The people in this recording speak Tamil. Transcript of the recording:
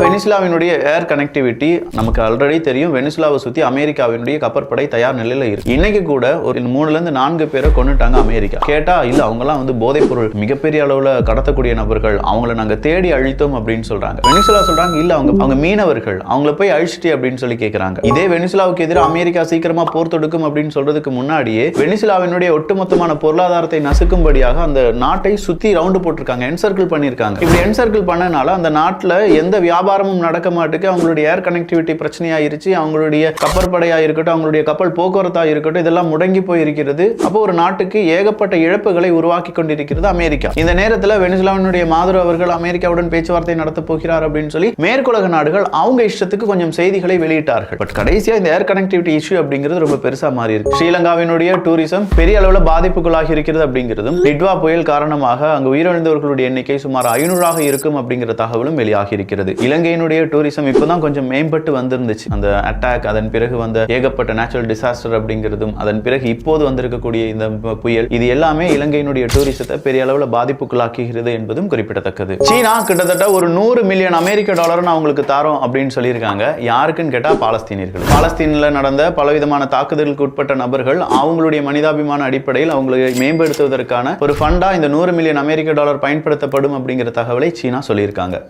வெனிசுலாவினுடைய ஏர் கனெக்டிவிட்டி நமக்கு ஆல்ரெடி தெரியும். வெனிசுலாவை சுற்றி அமெரிக்காவினுடைய கப்பற்படை தயார் நிலையில் இருக்கு. இன்னைக்கு கூட ஒரு மூணுலேருந்து நான்கு பேரை கொண்டுட்டாங்க அமெரிக்கா. கேட்டா இல்லை அவங்கலாம் வந்து போதைப் பொருள் மிகப்பெரிய அளவில் கடத்தக்கூடிய நபர்கள். அவங்கள நாங்க தேடி அழித்தோம் அப்படின்னு சொல்றாங்க. வெனிசுலா சொல்றாங்க இல்லை அவங்க அவங்க மீனவர்கள். அவங்கள போய் அழிச்சிட்டு அப்படின்னு சொல்லி கேட்குறாங்க இதே வெனிசுலாவுக்கு எதிராக அமெரிக்கா சீக்கிரமா போர் தொடுக்கும் அப்படின்னு சொல்றதுக்கு முன்னாடியே வெனிசுலாவினுடைய ஒட்டுமொத்தமான பொருளாதாரத்தை நசுக்கும்படியாக அந்த நாட்டை சுற்றி ரவுண்டு போட்டிருக்காங்க. என்சர்க்கிள் பண்ணியிருக்காங்க. இப்படி என்சர்க்கிள் பண்ணனால அந்த நாட்டில் எந்த வியாபாரமும் நடக்க மாட்டுக்கு. அவங்களுடைய ஏர் கனெக்டிவிட்டி பிரச்சனையாயிருச்சு. அவங்களுடைய கப்பற்படையாக இருக்கட்டும் அவங்களுடைய கப்பல் போக்குவரத்தாக இருக்கட்டும் இதெல்லாம் முடங்கி போயிருக்கிறது. அப்போ ஒரு நாட்டுக்கு ஏகப்பட்ட இழப்புகளை உருவாக்கி கொண்டிருக்கிறது அமெரிக்கா. இந்த நேரத்துல வெனிசுலாவினுடைய மாதுரு அவர்கள் அமெரிக்காவுடன் பேச்சுவார்த்தை நடத்தப் போகிறார் அப்படின்னு சொல்லி மேற்குலக நாடுகள் அவங்க இஷ்டத்துக்கு கொஞ்சம் செய்திகளை வெளியிட்டார்கள். பட் கடைசியாக இந்த ஏர் கனெக்டிவிட்டி இஷ்யூ அப்படிங்கிறது ரொம்ப பெருசா மாறி இருக்கு ஸ்ரீலங்காவினுடைய டூரிசம் பெரிய அளவில் பாதிப்புகளாக இருக்கிறது அப்படிங்கிறதும் டிட்வா புயல் காரணமாக அங்கு உயிரிழந்தவர்களுடைய எண்ணிக்கை சுமார் ஐநூறாக இருக்கும் அப்படிங்கிற தகவலும் வெளியாகி இருக்கிறது. இலங்கையினுடைய டூரிசம் இப்போதான் கொஞ்சம் மேம்பட்டு வந்திருந்துச்சு. அந்த அட்டாக் அதன் பிறகு வந்த ஏகப்பட்ட நேச்சுரல் டிசாஸ்டர் அப்படிங்கிறதும் அதன் பிறகு இப்போது வந்திருக்கக்கூடிய இந்த புயல் இது எல்லாமே இலங்கையினுடைய டூரிசத்தை பெரிய அளவில் பாதிப்புக்குள்ளாக்குகிறது என்பதும் குறிப்பிடத்தக்கது. சீனா கிட்டத்தட்ட ஒரு நூறு மில்லியன் அமெரிக்க டாலர் அவங்களுக்கு தாரோம் அப்படின்னு சொல்லியிருக்காங்க. யாருக்குன்னு கேட்டால் பாலஸ்தீனியர்கள். பாலஸ்தீனில் நடந்த பலவிதமான தாக்குதலுக்கு உட்பட்ட நபர்கள் அவங்களுடைய மனிதாபிமான அடிப்படையில் அவங்களை மேம்படுத்துவதற்கான ஒரு ஃபண்டா இந்த நூறு மில்லியன் அமெரிக்க டாலர் பயன்படுத்தப்படும் அப்படிங்கிற தகவலை சீனா சொல்லியிருக்காங்க.